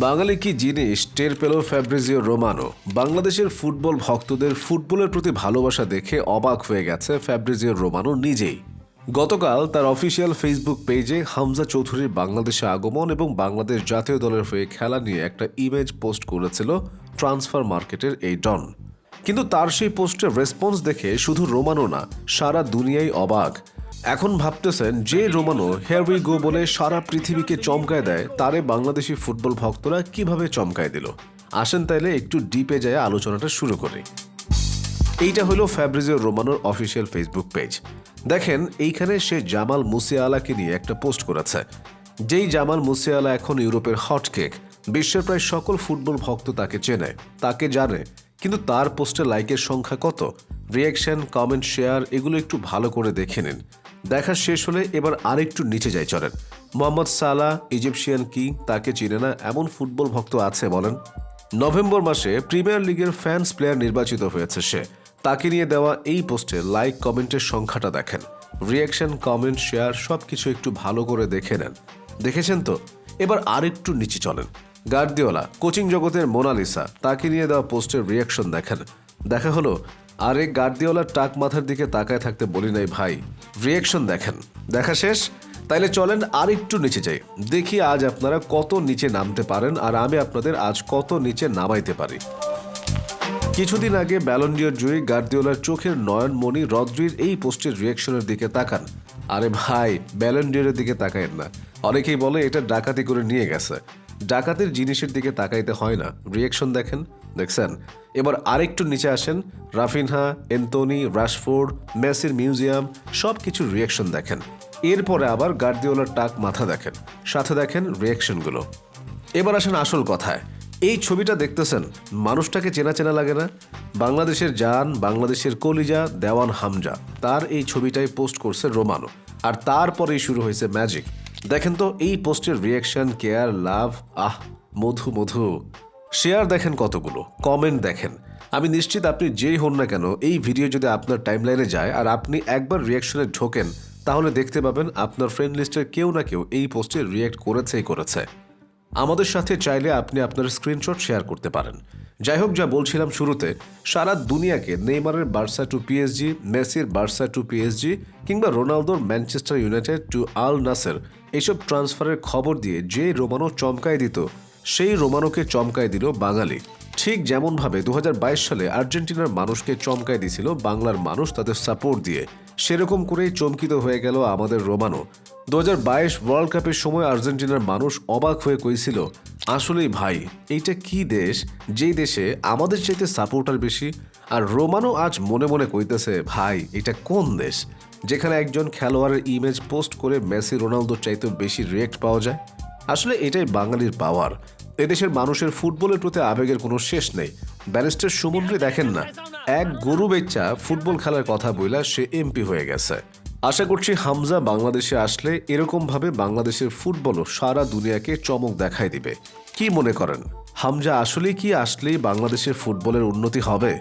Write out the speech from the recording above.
বাঙালি কি জিনিস? টের পেল ফ্যাব্রিজিও রোমানো। বাংলাদেশের ফুটবল ভক্তদের ফুটবলের প্রতি ভালোবাসা দেখে অবাক হয়ে গেছে ফ্যাব্রিজিও রোমানো নিজেই। গতকাল তার অফিসিয়াল ফেসবুক পেজে হামজা চৌধুরীর বাংলাদেশে আগমন এবং বাংলাদেশ জাতীয় দলের হয়ে খেলা নিয়ে একটা ইমেজ পোস্ট করেছিল ট্রান্সফার মার্কেটের এই ডন। কিন্তু তার সেই পোস্টের রেসপন্স দেখে শুধু রোমানো না, সারা দুনিয়াই অবাক। এখন ভাবতেছেন যে রোমানো হেয়ার উই গো বলে সারা পৃথিবীকে চমকায় দেয়, তারে বাংলাদেশি ফুটবল ভক্তরা কীভাবে চমকায় দিল? আসেন তাইলে একটু ডিপে যায় আলোচনাটা শুরু করি। এইটা হলো ফ্যাব্রিজিও রোমানোর অফিসিয়াল ফেসবুক পেজ দেখেন, এইখানে সে জামাল মুসিয়ালাকে নিয়ে একটা পোস্ট করেছে। যেই জামাল মুসিয়ালা এখন ইউরোপের হট কেক, বিশ্বের প্রায় সকল ফুটবল ভক্ত তাকে চেনে, তাকে জানে, কিন্তু তার পোস্টে লাইকের সংখ্যা কত? রিয়াকশন কমেন্ট শেয়ার এগুলো একটু ভালো করে দেখে নিন। দেখা শেষ হলে এবার আরেকটু নিচে যাই, চলেন। মোহাম্মদ সালাহ, ইজিপশিয়ান কিং, তাকে চিনে না এমন ফুটবল ভক্ত আছে, বলেন। নভেম্বর মাসে প্রিমিয়ার লিগের ফ্যান্স প্লেয়ার নির্বাচিত হয়েছে সে। তাকে নিয়ে দেওয়া এই পোস্টে লাইক, কমেন্টের সংখ্যাটা দেখেন। রিয়াকশন, কমেন্ট, শেয়ার সব কিছু একটু ভালো করে দেখে নেন। দেখেছেন তো? এবার আরেকটু নিচে চলেন। গার্দিওলা, কোচিং জগতের মোনালিসা, তাকে নিয়ে দেওয়া পোস্টের রিয়াকশন দেখেন। দেখা হলো আরে গার্দিওলার টাক মাথার দিকে তাকায় থাকতে বলি নাই ভাই। রিয়েকশন দেখেন। দেখা শেষ? তাইলে চলেন আর একটু নিচে যাই। দেখি আজ আপনারা কত নিচে নামতে পারেন আর আমি আপনাদের আজ কত নিচে নামাইতে পারি। কিছুদিন আগে ব্যালন্ডিয়র জয়ী গার্দিওলার চোখের নয়নমণি রদ্রির এই পোস্টের রিয়াকশনের দিকে তাকান। আরে ভাই ব্যালন্ডিয়রের দিকে তাকায়েন না। অনেকেই বলে এটা ডাকাতি করে নিয়ে গেছে। ডাকাতির জিনিসের দিকে তাকাইতে হয় না। রিয়াকশন দেখেন। দেখছেন? এবার আরেকটু নিচে আসেন। রাফিনহা এন্তনি রাশফোর্ড, মেসির মিউজিয়াম সব কিছুর রিয়াকশন দেখেন। এরপরে আবার গার্দিওলার টাক মাথা দেখেন। সাথে দেখেন রিয়াকশনগুলো এবার আসেন আসল কথায়। এই ছবিটা দেখতেছেন? মানুষটাকে চেনা চেনা লাগে না? বাংলাদেশের জান, বাংলাদেশের কলিজা, দেওয়ান হামজা। তার এই ছবিটাই পোস্ট করছে রোমানো আর তারপরেই শুরু হয়েছে ম্যাজিক দেখেন তো, এই পোস্টের রিয়াকশন কেয়ার লাভ আহ, মধু মধু। শেয়ার দেখেন কতগুলো, কমেন্ট দেখেন। আমি নিশ্চিত আপনি যেই হন না কেন, এই ভিডিও যদি আপনার টাইমলাইনে যায় আর আপনি একবার রিয়াকশনে ঢোকেন, তাহলে দেখতে পাবেন আপনার ফ্রেন্ড লিস্টের কেউ না কেউ এই পোস্টে রিয়াক্ট করেছেই করেছে আমাদের সাথে চাইলে আপনি আপনার স্ক্রিনশট শেয়ার করতে পারেন। যাই হোক, যা বলছিলাম শুরুতে, সারা দুনিয়াকে নেইমারের বার্সা টু পিএসজি মেসির বার্সা টু পিএসজি কিংবা রোনালদোর Manchester United to Al Nassr এইসব ট্রান্সফারের খবর দিয়ে যে রোমানো চমকায় দিত সেই রোমানোকে চমকায় দিল বাঙালি। ঠিক যেমনভাবে দু হাজার বাইশ সালে আর্জেন্টিনার মানুষকে চমকায় দিছিল বাংলার মানুষ তাদের সাপোর্ট দিয়ে। সেরকম করেই চমকিত হয়ে গেল আমাদের রোমানো। দু হাজার বাইশ ওয়ার্ল্ড কাপের সময় আর্জেন্টিনার মানুষ অবাক হয়ে কইছিল, আসলেই ভাই, এইটা কি দেশ? যেই দেশে আমাদের চাইতে সাপোর্টার বেশি? আর রোমানো আজ মনে মনে কইতেছে, ভাই, এটা কোন দেশ? যেখানে একজন খেলোয়াড়ের ইমেজ পোস্ট করে মেসি, রোনালদোর চাইতে বেশি রিয়েক্ট পাওয়া যায়? আসলে এটাই বাঙালির পাওয়ার। এদেশের মানুষের ফুটবলের প্রতি আবেগের কোনো শেষ নেই। ব্যারিস্টার সুমন্দ্রী দেখেন না। এক গরু বেচ্চা ফুটবল খেলার কথা বইলা সে এমপি হয়ে গেছে। আশা করছি হামজা বাংলাদেশে আসলে এরকমভাবে বাংলাদেশের ফুটবলও সারা দুনিয়াকে চমক দেখাই দিবে। কি মনে করেন? হামজা আসলে কি আসলেই বাংলাদেশের ফুটবলের উন্নতি হবে?